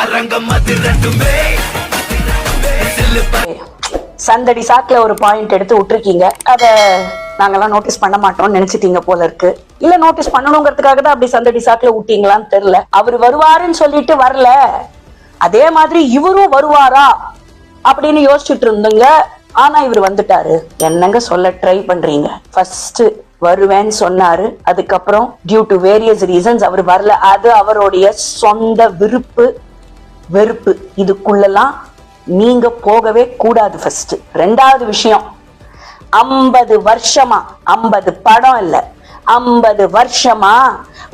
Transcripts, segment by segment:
அரங்கம் அது ரெண்டுமே. சந்தடி சாக்குல ஒரு பாயிண்ட் எடுத்து விட்டுருக்கீங்க. அத நாங்கெல்லாம் நோட்டீஸ் பண்ண மாட்டோம்னு நினைச்சிட்டீங்க போல இருக்கு. இல்ல நோட்டீஸ் பண்ணணுங்கிறதுக்காக தான் அப்படி சந்தடி சாக்குல விட்டீங்களான்னு தெரியல. அவர் வருவாருன்னு சொல்லிட்டு வரல. அதே மாதிரி இவரும் வருவாரா அப்படின்னு யோசிச்சுட்டு இருந்தீங்க. ஆனா இவர் வந்துட்டாரு. என்னங்க சொல்ல ட்ரை பண்றீங்க? ஃபர்ஸ்ட் வருவேன்னு சொன்னாரு. அதுக்கப்புறம் டியூ டு வேரியஸ் ரீசன்ஸ் அவர் வரல. அது அவருடைய சொந்த விருப்பு. வெறுப்பு. இதுக்குள்ளெல்லாம் நீங்க போகவே கூடாது ஃபர்ஸ்ட் ரெண்டாவது விஷயம் ஐம்பது வருஷமா ஐம்பது படம் இல்ல ஐம்பது வருஷமா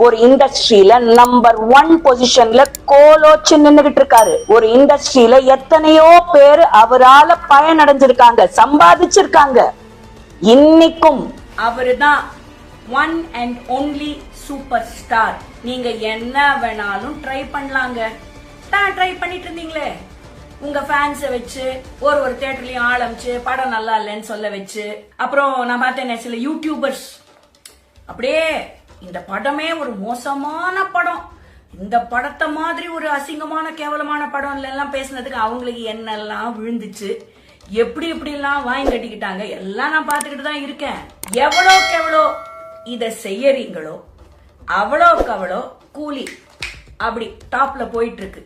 ஒரு இண்டஸ்ட்ரியில நம்பர் ஒன் பொசிஷன்ல கோலோச்சு நின்னுகிட்டு இருக்காரு. ஒரு இண்டஸ்ட்ரியில எத்தனையோ பேர் அவரால பயனடைஞ்சிருக்காங்க சம்பாதிச்சிருக்காங்க. இன்னைக்கும் அவருதான் one and only super star நீங்க என்ன வேணாலும் ட்ரை பண்ணலாங்க. தான் ட்ரை பண்ணிட்டு இருந்தீங்களே உங்க ஃபேன்ஸை வச்சு ஒரு ஒரு தேட்டர்லயும் ஆரம்பிச்சு படம் நல்லா இல்லைன்னு சொல்ல வச்சு அப்புறம் நான் பார்த்தேன் சில யூடியூபர்ஸ் அப்படியே இந்த படமே ஒரு மோசமான படம். இந்த படத்தை மாதிரி ஒரு அசிங்கமான கேவலமான படம் எல்லாம் பேசுனதுக்கு அவங்களுக்கு என்னெல்லாம் விழுந்துச்சு. எப்படி எப்படி எல்லாம் வாங்கி கட்டிக்கிட்டாங்க எல்லாம் நான் பார்த்துக்கிட்டு தான் இருக்கேன். எவ்வளோக்கு எவ்வளோ இதை செய்யறீங்களோ அவ்வளோக்கு அவ்வளோ கூலி. அப்படி டாப்ல போயிட்டு இருக்கு